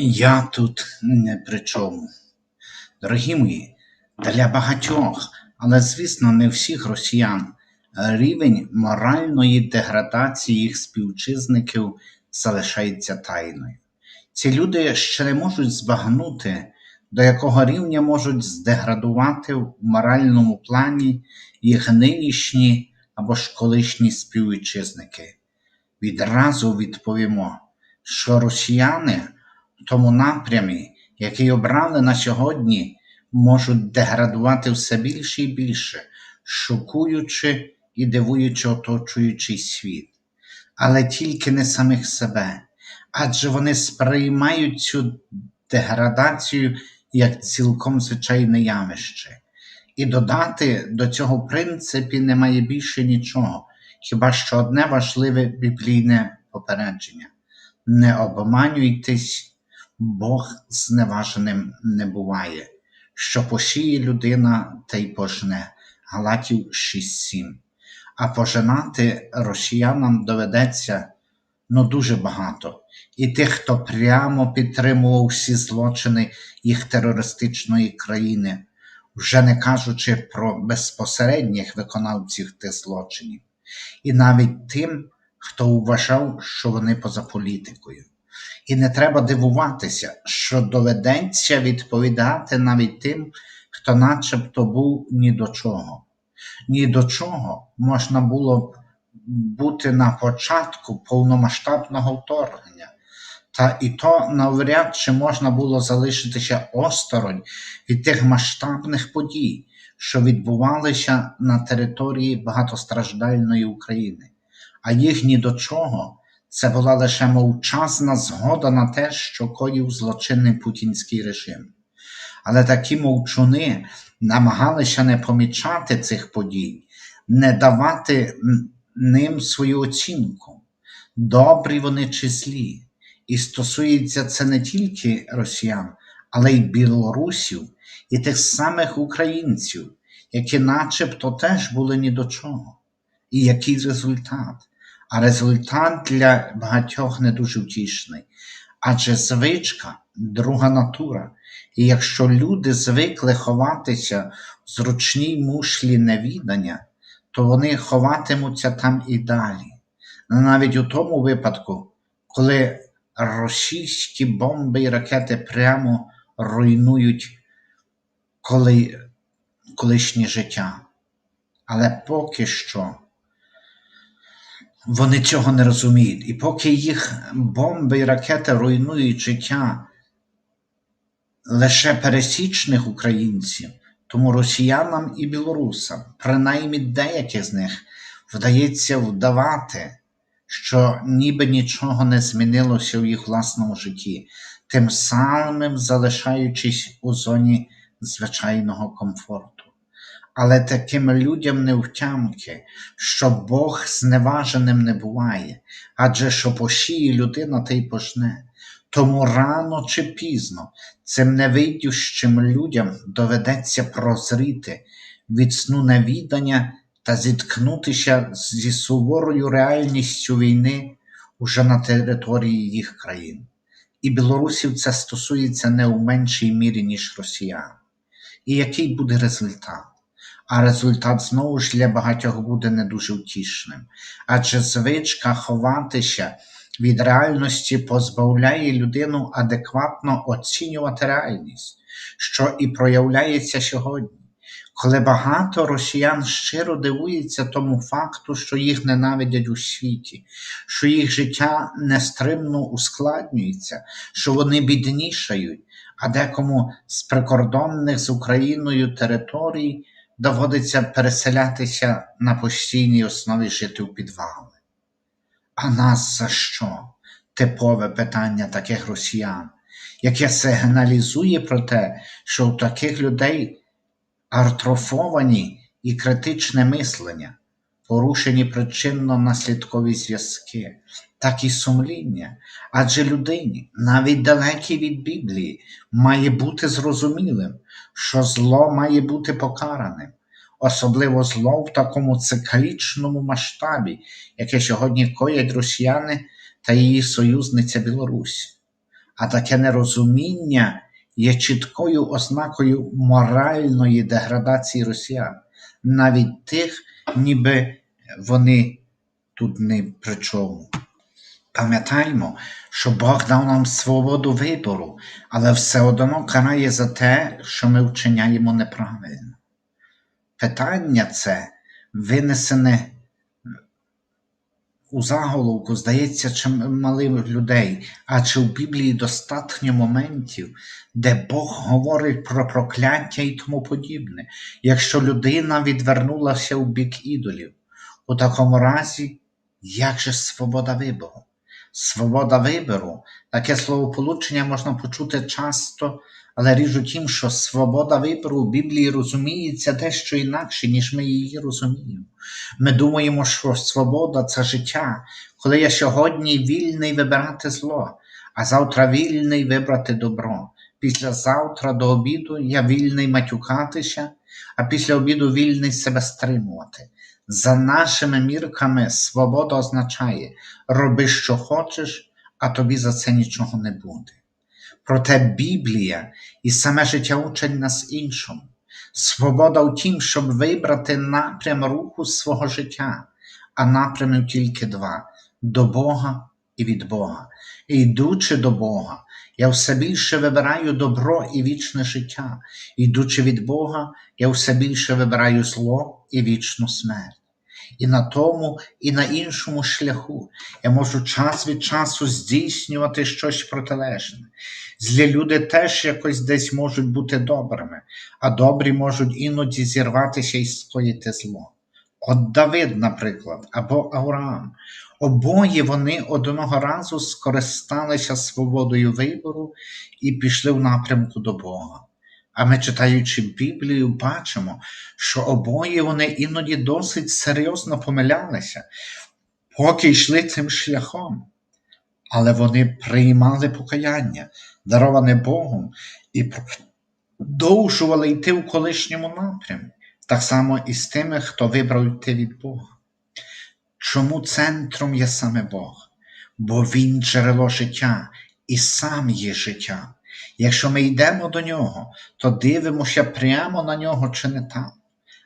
Я тут не при чому. Дорогі мої, для багатьох, але звісно, не всіх росіян, рівень моральної деградації їх співвітчизників залишається тайною. Ці люди ще не можуть збагнути, до якого рівня можуть здеградувати в моральному плані їх нинішні або ж колишні співвітчизники. Відразу відповімо, що росіяни тому напрямі, який обрали на сьогодні, можуть деградувати все більше і більше, шокуючи і дивуючи оточуючий світ, але тільки не самих себе, адже вони сприймають цю деградацію як цілком звичайне явище. І додати до цього принципі немає більше нічого, хіба що одне важливе біблійне попередження: не обманюйтесь, Бог зневаженим не буває, що посіє людина, та й пожне. Галатів 6.7. А пожинати росіянам доведеться ну дуже багато. І тих, хто прямо підтримував всі злочини їх терористичної країни, вже не кажучи про безпосередніх виконавців тих злочинів, і навіть тим, хто вважав, що вони поза політикою. І не треба дивуватися, що доведеться відповідати навіть тим, хто начебто був ні до чого. Ні до чого можна було б бути на початку повномасштабного вторгнення, та і то навряд чи можна було залишитися осторонь від тих масштабних подій, що відбувалися на території багатостраждальної України, а їх ні до чого. Це була лише мовчазна згода на те, що коїв злочинний путінський режим. Але такі мовчуни намагалися не помічати цих подій, не давати ним свою оцінку, добрі вони чи злі. І стосується це не тільки росіян, але й білорусів, і тих самих українців, які начебто теж були ні до чого. І який результат? А результат для багатьох не дуже втішний. Адже звичка друга натура. І якщо люди звикли ховатися в зручній мушлі невідання, то вони ховатимуться там і далі. Навіть у тому випадку, коли російські бомби і ракети прямо руйнують коли, колишнє життя. Але поки що вони цього не розуміють. І поки їх бомби і ракети руйнують життя лише пересічних українців, тому росіянам і білорусам, принаймні деяких з них, вдається вдавати, що ніби нічого не змінилося в їх власному житті, тим самим залишаючись у зоні звичайного комфорту. Але таким людям не втямки, що Бог зневаженим не буває, адже що посіє людина, та й пожне. Тому рано чи пізно цим невидющим людям доведеться прозріти від сну невідання та зіткнутися зі суворою реальністю війни уже на території їх країн. І білорусів це стосується не у меншій мірі, ніж росіян. І який буде результат? А результат знову ж для багатьох буде не дуже втішним, адже звичка ховатися від реальності позбавляє людину адекватно оцінювати реальність, що і проявляється сьогодні, коли багато росіян щиро дивуються тому факту, що їх ненавидять у світі, що їх життя нестримно ускладнюється, що вони біднішають, а декому з прикордонних з Україною територій доводиться переселятися на постійній основі жити у підвали. А нас за що? Типове питання таких росіян, яке сигналізує про те, що у таких людей артрофовані і критичне мислення, порушені причинно-наслідкові зв'язки, так і сумління, адже людині, навіть далекій від Біблії, має бути зрозумілим, що зло має бути покараним, особливо зло в такому циклічному масштабі, яке сьогодні коять росіяни та її союзниця Білорусь. а таке нерозуміння є чіткою ознакою моральної деградації росіян, навіть тих, ніби вони тут не при чому. Пам'ятаймо, що Бог дав нам свободу вибору, але все одно карає за те, що ми вчиняємо неправильно. Питання це винесене у заголовку, здається, чимали людей, а чи в Біблії достатньо моментів, де Бог говорить про прокляття і тому подібне, якщо людина відвернулася у бік ідолів. У такому разі, як же свобода вибору? Свобода вибору, таке словополучення можна почути часто, але річ у тім, що свобода вибору в Біблії розуміється дещо інакше, ніж ми її розуміємо. Ми думаємо, що свобода це життя, коли я сьогодні вільний вибирати зло, а завтра вільний вибрати добро. Післязавтра до обіду я вільний матюкатися, а після обіду вільний себе стримувати. За нашими мірками свобода означає роби, що хочеш, а тобі за це нічого не буде. Проте Біблія і саме життя учать нас іншому. Свобода в тім, щоб вибрати напрям руху свого життя, а напрямів тільки два до Бога і від Бога. І йдучи до Бога, я все більше вибираю добро і вічне життя. Йдучи від Бога, я все більше вибираю зло і вічну смерть. І на тому, і на іншому шляху я можу час від часу здійснювати щось протилежне. Злі люди теж якось десь можуть бути добрими, а добрі можуть іноді зірватися і скоїти зло. От Давид, наприклад, або Авраам. Обоє вони одного разу скористалися свободою вибору і пішли в напрямку до Бога. А ми, читаючи Біблію, бачимо, що обоє вони іноді досить серйозно помилялися, поки йшли цим шляхом. Але вони приймали покаяння, дароване Богом, і продовжували йти в колишньому напрямі, так само і з тими, хто вибрав йти від Бога. Чому центром є саме Бог? Бо Він джерело життя і сам є життя. Якщо ми йдемо до нього, то дивимося прямо на нього чи не там.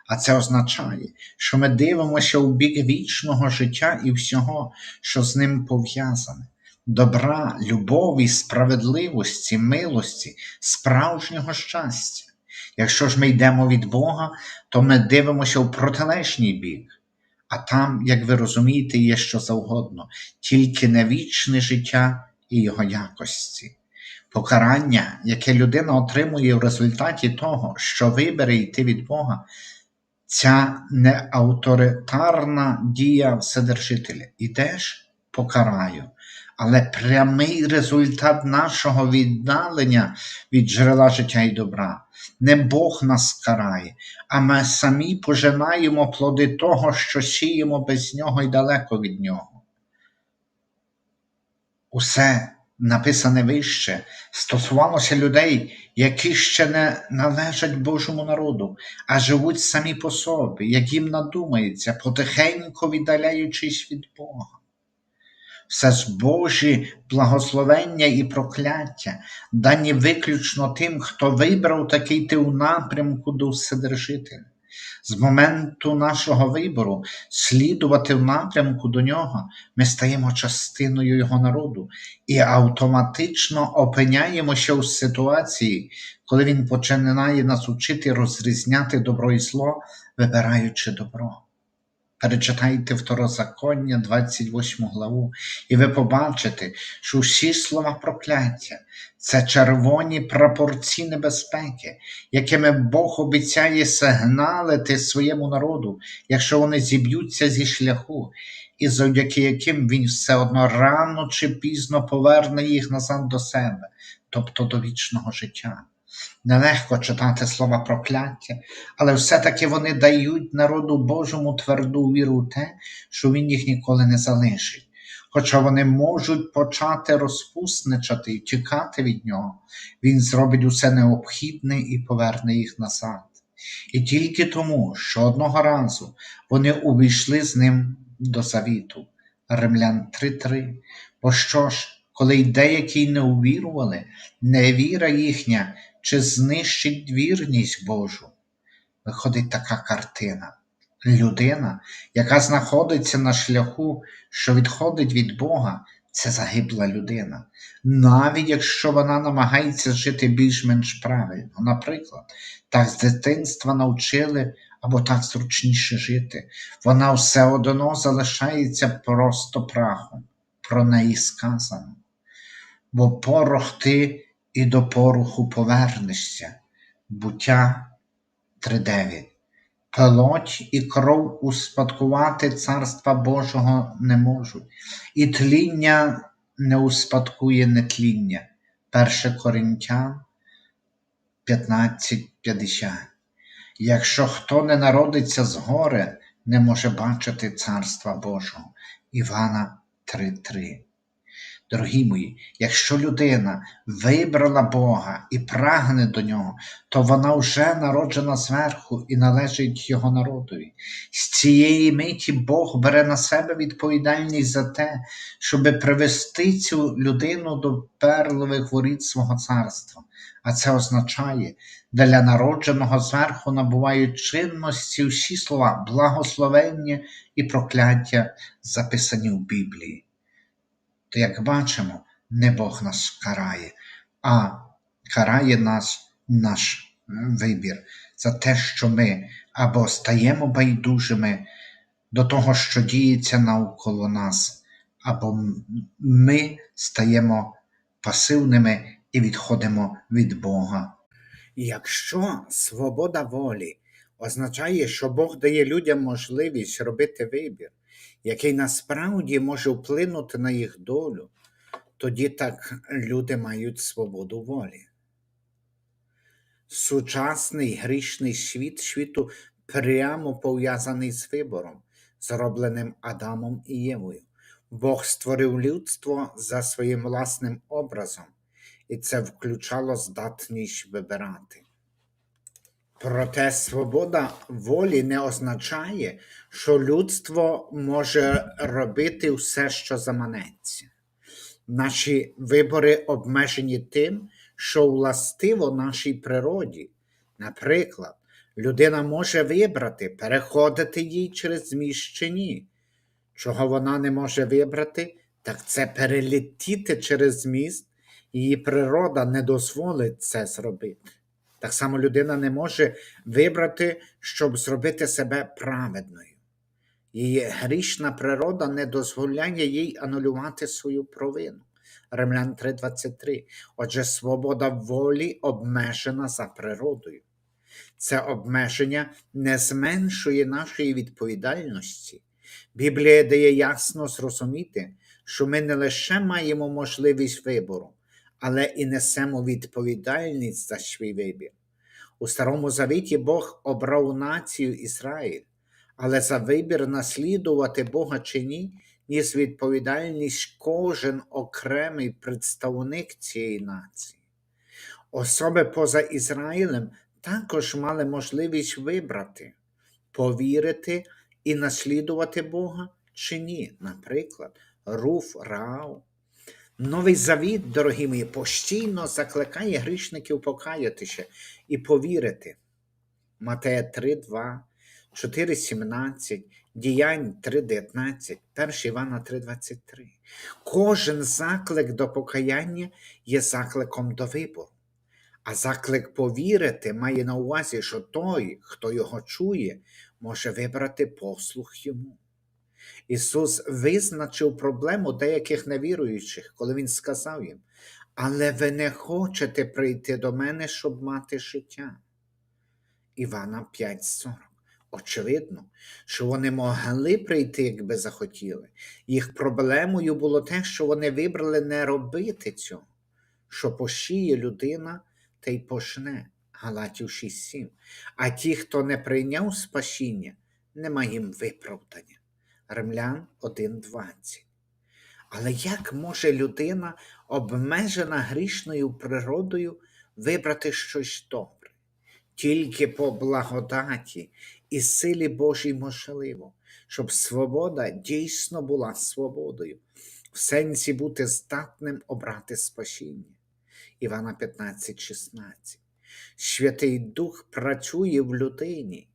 А це означає, що ми дивимося у бік вічного життя і всього, що з ним пов'язане. Добра, любові, справедливості, милості, справжнього щастя. Якщо ж ми йдемо від Бога, то ми дивимося в протилежній бік. А там, як ви розумієте, є що завгодно, тільки не вічне життя і його якості. Покарання, яке людина отримує в результаті того, що вибере йти від Бога, ця неавторитарна дія Вседержителя. Ідеш, покараю. Але прямий результат нашого віддалення від джерела життя і добра. Не Бог нас карає, а ми самі пожинаємо плоди того, що сіємо без нього і далеко від нього. Усе написане вище, стосувалося людей, які ще не належать Божому народу, а живуть самі по собі, як їм надумається, потихеньку віддаляючись від Бога. Все ж Божі благословення і прокляття, дані виключно тим, хто вибрав такий ти у напрямку до Вседержителя. З моменту нашого вибору слідувати в напрямку до нього, ми стаємо частиною Його народу і автоматично опиняємося у ситуації, коли Він починає нас учити розрізняти добро і зло, вибираючи добро. Перечитайте Второзаконня, 28 главу, і ви побачите, що всі слова прокляття це червоні прапорці небезпеки, якими Бог обіцяє сигналити своєму народу, якщо вони зіб'ються зі шляху, і завдяки яким він все одно рано чи пізно поверне їх назад до себе, тобто до вічного життя. Нелегко читати слова прокляття, але все-таки вони дають народу Божому тверду віру в те, що Він їх ніколи не залишить. Хоча вони можуть почати розпусничати і тікати від нього, він зробить усе необхідне і поверне їх назад. І тільки тому, що одного разу вони увійшли з ним до завіту. Римлян 3:3. Бо що ж, коли й деякі не увірували, невіра їхня чи знищить вірність Божу. Виходить така картина. Людина, яка знаходиться на шляху, що відходить від Бога, це загибла людина. Навіть якщо вона намагається жити більш-менш правильно. Наприклад, так з дитинства навчили або так зручніше жити, вона все одно залишається просто прахом. Про неї сказано. Бо порох ти і до пороху повернешся. Буття 3.9. Плоть і кров успадкувати царства Божого не можуть, і тління не успадкує нетління. 1 Коринтян 15.50. Якщо хто не народиться згори, не може бачити царства Божого. Івана 3.3. Дорогі мої, якщо людина вибрала Бога і прагне до нього, то вона вже народжена зверху і належить Його народові. З цієї миті Бог бере на себе відповідальність за те, щоб привести цю людину до перлових воріт свого царства. А це означає, для народженого зверху набувають чинності всі слова благословення і прокляття, записані в Біблії то як бачимо, не Бог нас карає, а карає нас наш вибір за те, що ми або стаємо байдужими до того, що діється навколо нас, або ми стаємо пасивними і відходимо від Бога. Якщо свобода волі означає, що Бог дає людям можливість робити вибір, який насправді може вплинути на їх долю, тоді так люди мають свободу волі. Сучасний грішний світ світу прямо пов'язаний з вибором, зробленим Адамом і Євою. Бог створив людство за своїм власним образом, і це включало здатність вибирати. Проте свобода волі не означає, що людство може робити все, що заманеться. Наші вибори обмежені тим, що властиво нашій природі. Наприклад, людина може вибрати, переходити їй через зміщені. Чого вона не може вибрати, так це перелетіти через зміст, її природа не дозволить це зробити. Так само людина не може вибрати, щоб зробити себе праведною. Її грішна природа не дозволяє їй анулювати свою провину. Римлян 3:23. Отже, свобода волі обмежена за природою. Це обмеження не зменшує нашої відповідальності. Біблія дає ясно зрозуміти, що ми не лише маємо можливість вибору, але і несемо відповідальність за свій вибір. У Старому Завіті Бог обрав націю Ізраїль, але за вибір наслідувати Бога чи ні, ніс відповідальність кожен окремий представник цієї нації. Особи поза Ізраїлем також мали можливість вибрати, повірити і наслідувати Бога чи ні, наприклад, Руф Раав. Новий завіт, дорогі мої, постійно закликає грішників покаятися і повірити. Матея 3, 2, 4, 17, Діянь 3, 19, 1 Івана 3, 23. Кожен заклик до покаяння є закликом до вибору. А заклик повірити має на увазі, що той, хто його чує, може вибрати послух йому. Ісус визначив проблему деяких невіруючих, коли Він сказав їм, але ви не хочете прийти до мене, щоб мати життя. Івана 5,40. Очевидно, що вони могли прийти, якби захотіли. Їх проблемою було те, що вони вибрали не робити цього, що пошіє людина та й пошне. Галатів 6,7. А ті, хто не прийняв спасіння, нема їм виправдання. Римлян 1,20. Але як може людина, обмежена грішною природою, вибрати щось добре? Тільки по благодаті і силі Божій можливо, щоб свобода дійсно була свободою. в сенсі бути здатним обрати спасіння. Івана 15,16. Святий Дух працює в людині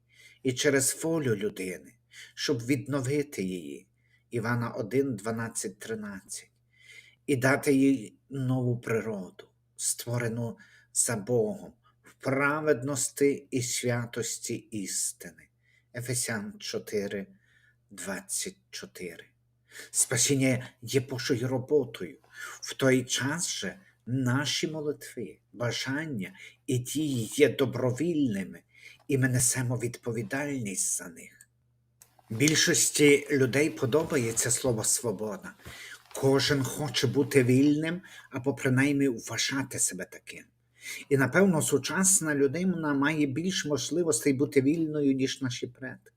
і через волю людини, щоб відновити її. Івана 1, 12, 13. І дати їй нову природу, створену за Богом, в праведності і святості істини. Ефесян 4, 24. Спасіння є Божою роботою. В той час же наші молитви, бажання і дії є добровільними, і ми несемо відповідальність за них. Більшості людей подобається слово свобода. Кожен хоче бути вільним або принаймні вважати себе таким. І напевно сучасна людина має більш можливостей бути вільною, ніж наші предки.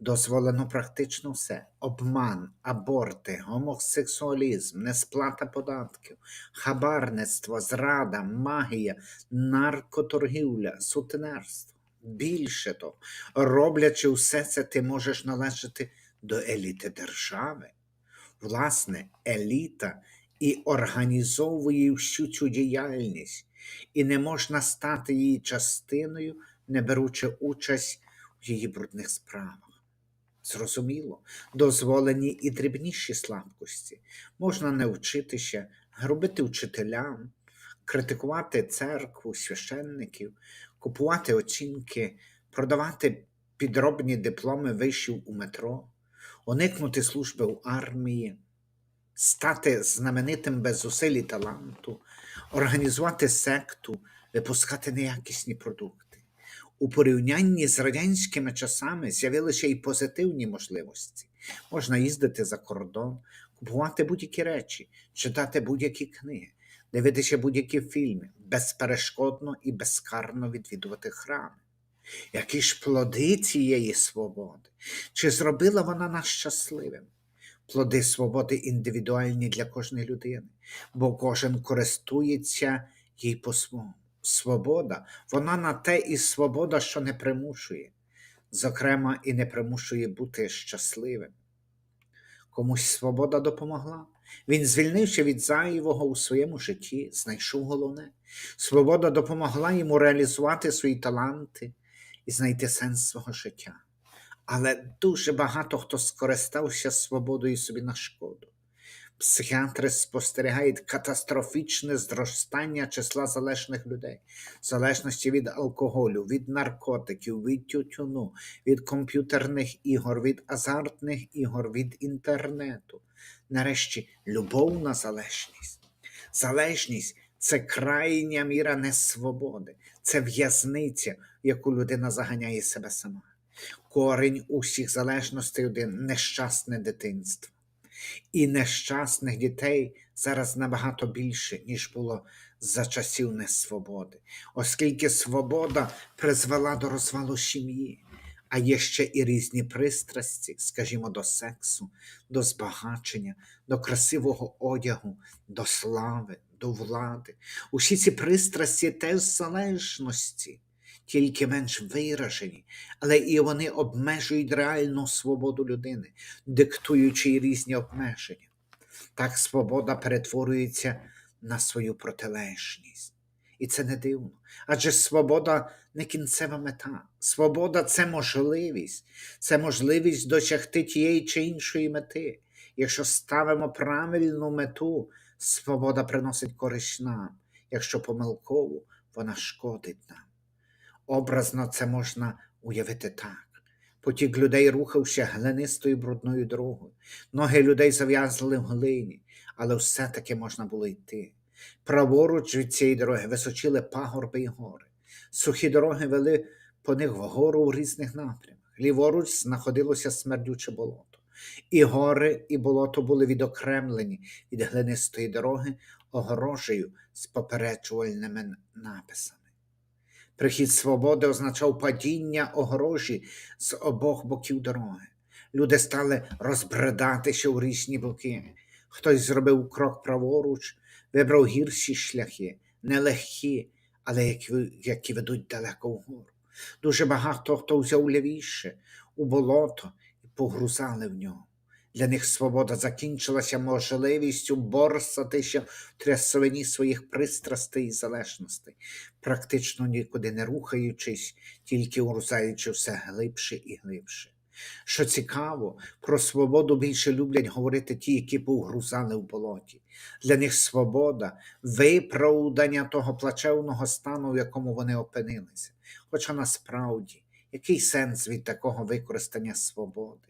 Дозволено практично все: обман, аборти, гомосексуалізм, несплата податків, хабарництво, зрада, магія, наркоторгівля, сутенерство. Більше того, роблячи все це, ти можеш належати до еліти держави. Власне, еліта і організовує всю цю діяльність, і не можна стати її частиною, не беручи участь в її брудних справах. Зрозуміло, дозволені і дрібніші слабкості. Можна не вчитися, грубити вчителям, критикувати церкву, священників, купувати оцінки, продавати підробні дипломи вишів у метро, уникнути служби в армії, стати знаменитим без зусиль і таланту, організувати секту, випускати неякісні продукти. У порівнянні з радянськими часами з'явилися і позитивні можливості. Можна їздити за кордон, купувати будь-які речі, читати будь-які книги, дивитися будь-які фільми, безперешкодно і безкарно відвідувати храми. Які ж плоди цієї свободи? Чи зробила вона нас щасливим? Плоди свободи індивідуальні для кожної людини, бо кожен користується їй по-своєму. Свобода, вона на те і свобода, що не примушує, зокрема, і не примушує бути щасливим. Комусь свобода допомогла. Він звільнився від зайвого у своєму житті, знайшов головне. Свобода допомогла йому реалізувати свої таланти і знайти сенс свого життя. Але дуже багато хто скористався свободою собі на шкоду. Психіатри спостерігають катастрофічне зростання числа залежних людей, залежності від алкоголю, від наркотиків, від тютюну, від комп'ютерних ігор, від азартних ігор, від інтернету. Нарешті любовна залежність. Залежність це крайня міра несвободи, це в'язниця, яку людина заганяє себе сама. Корінь усіх залежностей один нещасне дитинство. І нещасних дітей зараз набагато більше, ніж було за часів несвободи, оскільки свобода призвела до розвалу сім'ї, а є ще і різні пристрасті, скажімо, до сексу, до збагачення, до красивого одягу, до слави, до влади. Усі ці пристрасті теж залежності, тільки менш виражені, але і вони обмежують реальну свободу людини, диктуючи різні обмеження. Так свобода перетворюється на свою протилежність. І це не дивно. Адже свобода не кінцева мета. Свобода це можливість, це можливість досягти тієї чи іншої мети. Якщо ставимо правильну мету, свобода приносить користь нам, якщо помилково вона шкодить нам. Образно це можна уявити так. Потік людей рухався глинистою брудною дорогою. Ноги людей зав'язали в глині, але все-таки можна було йти. Праворуч від цієї дороги височили пагорби і гори. Сухі дороги вели по них вгору в різних напрямах. Ліворуч знаходилося смердюче болото. І гори, і болото були відокремлені від глинистої дороги огорожею з попереджувальними написами. Прихід свободи означав падіння огорожі з обох боків дороги. Люди стали розбредатися у різні боки. Хтось зробив крок праворуч, вибрав гірші шляхи, нелегкі, але які, ведуть далеко вгору. Дуже багато хто взяв лівіше у болото і погрузали в нього. Для них свобода закінчилася можливістю борсатися в трясовині своїх пристрастей і залежностей, практично нікуди не рухаючись, тільки урзаючи все глибше і глибше. Що цікаво, про свободу більше люблять говорити ті, які погрузали в болоті. Для них свобода виправдання того плачевного стану, в якому вони опинилися. Хоча насправді, який сенс від такого використання свободи?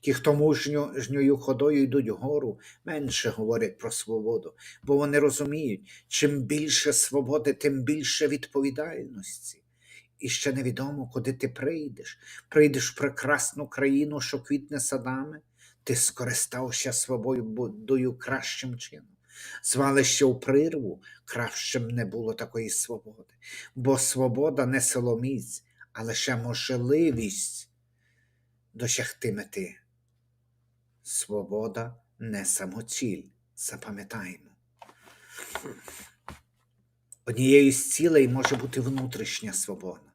Ті, хто мужньою ходою йдуть вгору, менше говорять про свободу, бо вони розуміють, чим більше свободи, тим більше відповідальності. І ще невідомо, куди ти прийдеш. Прийдеш в прекрасну країну, що квітне садами, ти скористався свободою кращим чином. Звалище у прірву, кращим не було такої свободи, бо свобода не силоміць, а лише можливість досягти мети. Свобода не самоціль, запам'ятаємо. Однією з цілей може бути внутрішня свобода.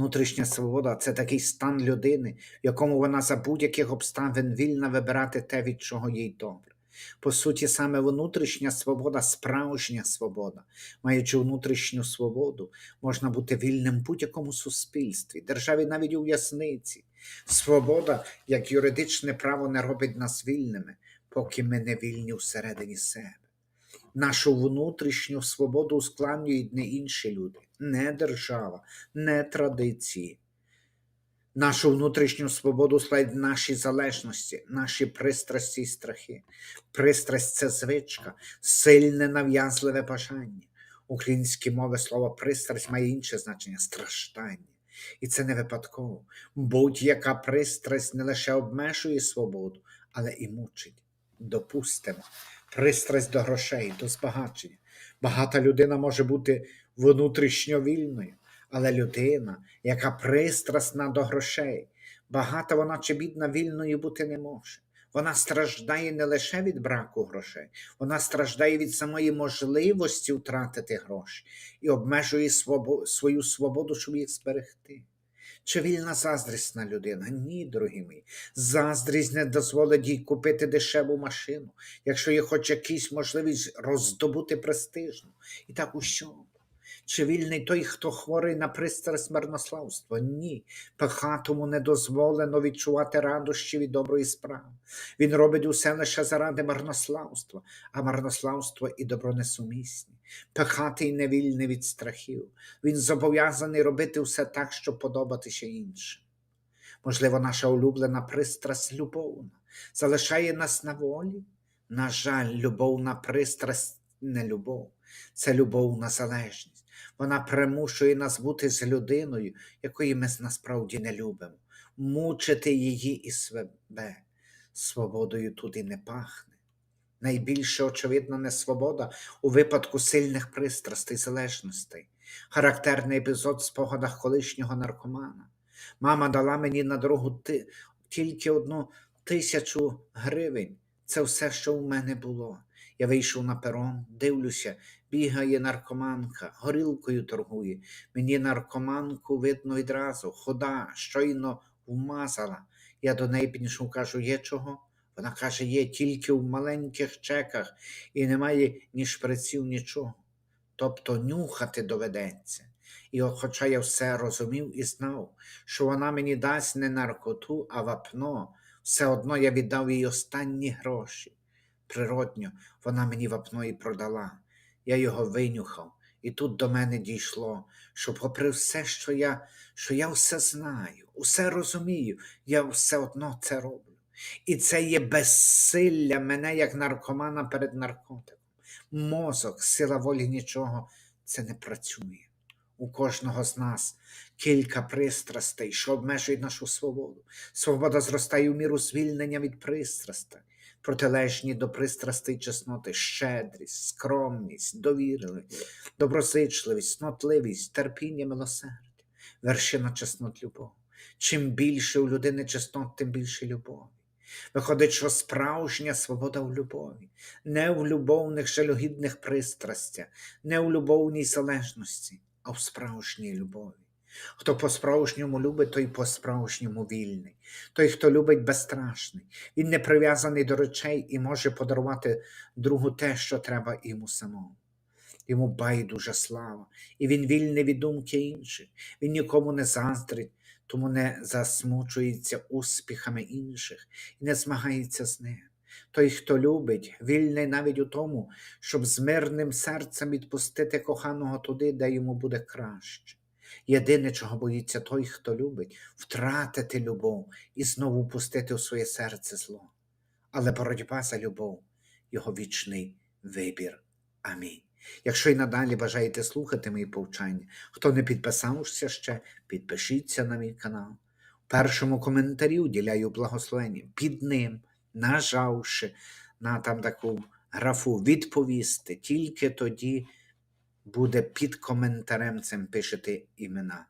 Внутрішня свобода це такий стан людини, в якому вона за будь-яких обставин вільна вибирати те, від чого їй добре. По суті, саме внутрішня свобода справжня свобода. Маючи внутрішню свободу, можна бути вільним в будь-якому суспільстві, державі навіть у в'язниці. Свобода, як юридичне право, не робить нас вільними, поки ми не вільні всередині себе. Нашу внутрішню свободу ускладнюють не інші люди, не держава, не традиції. Нашу внутрішню свободу складають наші залежності, наші пристрасті і страхи. Пристрасть це звичка, сильне нав'язливе бажання. Українській мови слово пристрасть має інше значення страждання. І це не випадково. Будь-яка пристрасть не лише обмежує свободу, але і мучить. Допустимо, пристрасть до грошей, до збагачення. Багата людина може бути внутрішньо вільною, але людина, яка пристрасна до грошей, багата вона чи бідна вільною бути не може. Вона страждає не лише від браку грошей, вона страждає від самої можливості втратити гроші і обмежує свобо- свою свободу, щоб їх зберегти. Чи вільна заздрісна людина? Ні, дорогі мої. Заздрість не дозволить їй купити дешеву машину, якщо є хоч якась можливість роздобути престижну. І так у чому? Чи вільний той, хто хворий на пристрасть марнославства? Ні. Пехатому не дозволено відчувати радощі від доброї справи. Він робить усе лише заради марнославства, а марнославство і добро несумісні. Пехатий невільний від страхів. Він зобов'язаний робити все так, щоб подобатися іншим. Можливо, наша улюблена пристрасть любовна залишає нас на волі. На жаль, любовна пристрасть не любов, це любовна залежність. Вона примушує нас бути з людиною, якої ми насправді не любимо, мучити її і себе. Свободою тут і не пахне. Найбільше, очевидно, не свобода у випадку сильних пристрастей залежностей. Характерний епізод в спогадах колишнього наркомана. Мама дала мені на дорогу ти, тільки одну тисячу гривень. Це все, що у мене було. Я вийшов на перон, дивлюся, бігає наркоманка, горілкою торгує. Мені наркоманку видно відразу, хода, щойно вмазала. Я до неї підійшов, кажу, є чого? Вона каже, є тільки в маленьких чеках і немає ні шприців, нічого. Тобто нюхати доведеться. І хоча я все розумів і знав, що вона мені дасть не наркоту, а вапно, все одно я віддав їй останні гроші. Природньо, вона мені вапно і продала. Я його винюхав, і тут до мене дійшло, що, попри все, що я, що я все знаю, усе розумію, я все одно це роблю. І це є безсилля мене як наркомана перед наркотиком. Мозок, сила волі нічого це не працює. У кожного з нас кілька пристрастей, що обмежують нашу свободу. Свобода зростає у міру звільнення від пристрастей, протилежні до пристрастей чесноти, щедрість, скромність, довірливість, доброзичливість, снотливість, терпіння, милосердя, вершина чеснот любов. Чим більше у людини чеснот, тим більше любові. Виходить, що справжня свобода в любові, не в любовних жалюгідних пристрастях, не в любовній залежності, а в справжній любові. Хто по-справжньому любить, той по-справжньому вільний. Той, хто любить, безстрашний. Він не прив'язаний до речей і може подарувати другу те, що треба йому самому. Йому байдужа слава, і він вільний від думки інших. Він нікому не заздрить, тому не засмучується успіхами інших і не змагається з ним. Той, хто любить, вільний навіть у тому, щоб з мирним серцем відпустити коханого туди, де йому буде краще. Єдине, чого боїться той, хто любить, втратити любов і знову пустити у своє серце зло. Але боротьба за любов його вічний вибір. Амінь. Якщо й надалі бажаєте слухати мої повчання, хто не підписався ще, підпишіться на мій канал. В першому коментарі уділяю благословення під ним, нажавши на там таку графу відповісти, тільки тоді буде під коментарем цим пишете імена.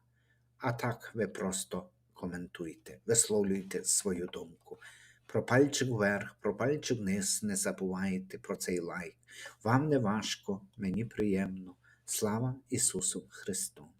А так ви просто коментуйте, висловлюйте свою думку. Про пальчик вверх, про пальчик вниз не забувайте про цей лайк. Вам не важко, мені приємно. Слава Ісусу Христу!